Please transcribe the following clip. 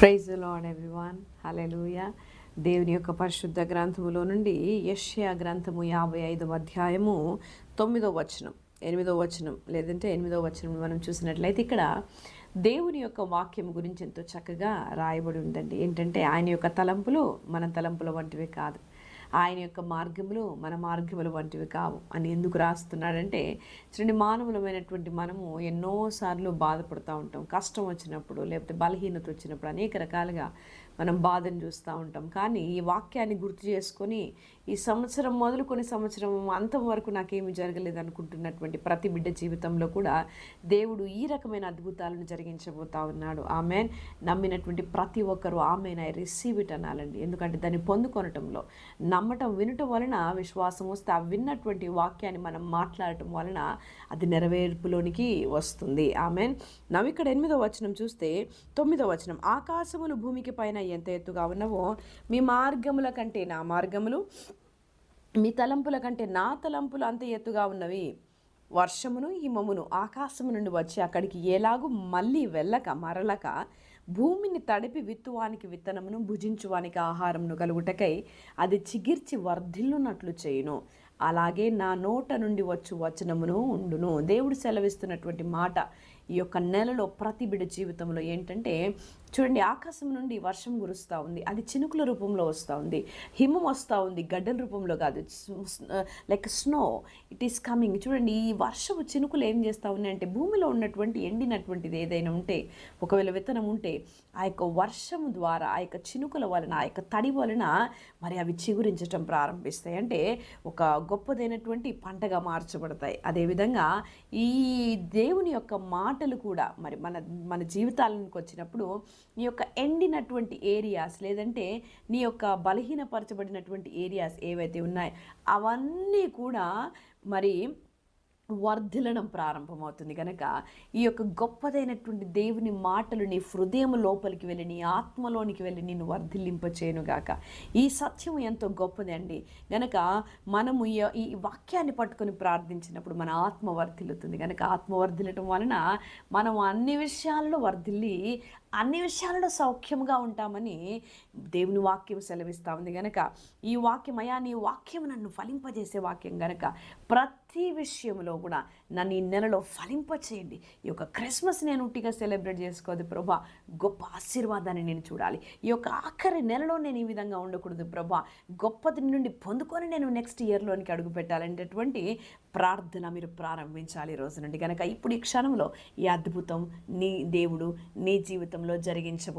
Praise lord everyone hallelujah దేవుని యొక్క పరిశుద్ధ గ్రంథములో నుండి యష్యా గ్రంథము యాభై ఐదవ అధ్యాయము తొమ్మిదో వచనం ఎనిమిదో వచనం లేదంటే ఎనిమిదో వచనం మనం చూసినట్లయితే ఇక్కడ దేవుని యొక్క వాక్యం గురించి ఎంతో చక్కగా రాయబడి ఉందండి. ఏంటంటే ఆయన యొక్క తలంపులు మన తలంపుల వంటివి కాదు. ఆయన యొక్క మార్గములు మన మార్గములు వంటివి కావు. అని ఎందుకు రాస్తున్నాడంటే చూడండి మానవులమైనటువంటి మనము ఎన్నోసార్లు బాధపడుతూ ఉంటాం. కష్టం వచ్చినప్పుడు లేకపోతే బలహీనత వచ్చినప్పుడు అనేక రకాలుగా మనం బాధను చూస్తూ ఉంటాం. కానీ ఈ వాక్యాన్ని గుర్తు చేసుకొని ఈ సంవత్సరం మొదలుకొని సంవత్సరం అంతం వరకు నాకేమి జరగలేదు అనుకుంటున్నటువంటి ప్రతి బిడ్డ జీవితంలో కూడా దేవుడు ఈ రకమైన అద్భుతాలను జరిగించబోతా ఉన్నాడు. ఆమె నమ్మినటువంటి ప్రతి ఒక్కరూ ఆమె ఐ రిసీవ్ ఇట్ అనాలండి. ఎందుకంటే దాన్ని పొందుకొనటంలో నమ్మటం వినటం వలన విశ్వాసం వస్తే ఆ విన్నటువంటి వాక్యాన్ని మనం మాట్లాడటం వలన అది నెరవేర్పులోనికి వస్తుంది. ఆమె నవ్వు ఇక్కడ ఎనిమిదో వచనం చూస్తే తొమ్మిదో వచనం ఆకాశములు భూమికి పైన ఎంత ఎత్తుగా ఉన్నవో మీ మార్గముల కంటే నా మార్గములు మీ తలంపుల కంటే నా తలంపులు అంత ఎత్తుగా ఉన్నవి. వర్షమును హిమమును ఆకాశము నుండి వచ్చి అక్కడికి ఎలాగూ మళ్ళీ వెళ్ళక మరలక భూమిని తడిపి విత్తువానికి విత్తనమును భుజించువానికి ఆహారమును కలుగుటకై అది చిగిర్చి వర్ధిల్లునట్లు చేయును. అలాగే నా నోట నుండి వచ్చు వచనమును ఉండును. దేవుడు సెలవిస్తున్నటువంటి మాట ఈ యొక్క నెలలో ప్రతి బిడ జీవితంలో ఏంటంటే చూడండి ఆకాశం నుండి వర్షం కురుస్తూ ఉంది. అది చినుకుల రూపంలో వస్తూ ఉంది. హిమం వస్తూ ఉంది. గడ్డల రూపంలో కాదు. Like snow it is coming చూడండి ఈ వర్షపు చినుకులు ఏం చేస్తూ ఉన్నాయంటే భూమిలో ఉన్నటువంటి ఎండినటువంటిది ఏదైనా ఉంటే ఒకవేళ విత్తనం ఉంటే ఆ యొక్క వర్షము ద్వారా ఆ యొక్క చినుకుల వలన ఆ యొక్క తడి వలన మరి అవి చిగురించటం ప్రారంభిస్తాయి. అంటే ఒక గొప్పదైనటువంటి పంటగా మార్చబడతాయి. అదేవిధంగా ఈ దేవుని యొక్క మాటలు కూడా మరి మన మన జీవితాలకు వచ్చినప్పుడు నీ యొక్క ఎండినటువంటి ఏరియాస్ లేదంటే నీ యొక్క బలహీనపరచబడినటువంటి ఏరియాస్ ఏవైతే ఉన్నాయో అవన్నీ కూడా మరి వర్ధిలనం ప్రారంభమవుతుంది. కనుక ఈ యొక్క గొప్పదైనటువంటి దేవుని మాటలు నీ హృదయం లోపలికి వెళ్ళి నీ ఆత్మలోనికి వెళ్ళి నిన్ను వర్ధిల్లింపచేయనుగాక ఈ సత్యం ఎంతో గొప్పది అండి. గనక మనము ఈ- ఈ వాక్యాన్ని పట్టుకొని ప్రార్థించినప్పుడు మన ఆత్మ వర్ధిల్లుతుంది. కనుక ఆత్మ వర్ధిల్లటం వలన మనం అన్ని విషయాల్లో వర్ధిల్లి అన్ని విషయాలలో సౌఖ్యంగా ఉంటామని దేవుని వాక్యం సెలవిస్తూ ఉంది కనుక ఈ వాక్యమయా నీ వాక్యం నన్ను ఫలింపజేసే వాక్యం కనుక ప్రతి విషయంలో కూడా నన్ను ఈ నెలలో ఫలింపచేయండి. ఈ యొక్క క్రిస్మస్ నేను ఉట్టిగా సెలబ్రేట్ చేసుకోవద్దు ప్రభా. గొప్ప ఆశీర్వాదాన్ని నేను చూడాలి. ఈ యొక్క ఆఖరి నెలలో నేను ఈ విధంగా ఉండకూడదు ప్రభా. గొప్పది నుండి పొందుకొని నేను నెక్స్ట్ ఇయర్లోనికి అడుగు పెట్టాలనేటటువంటి ప్రార్థన మీరు ప్రారంభించాలి ఈ రోజు నుండి. కనుక ఇప్పుడు ఈ క్షణంలో ఈ అద్భుతం నీ దేవుడు నీ జీవితంలో జరిగించబో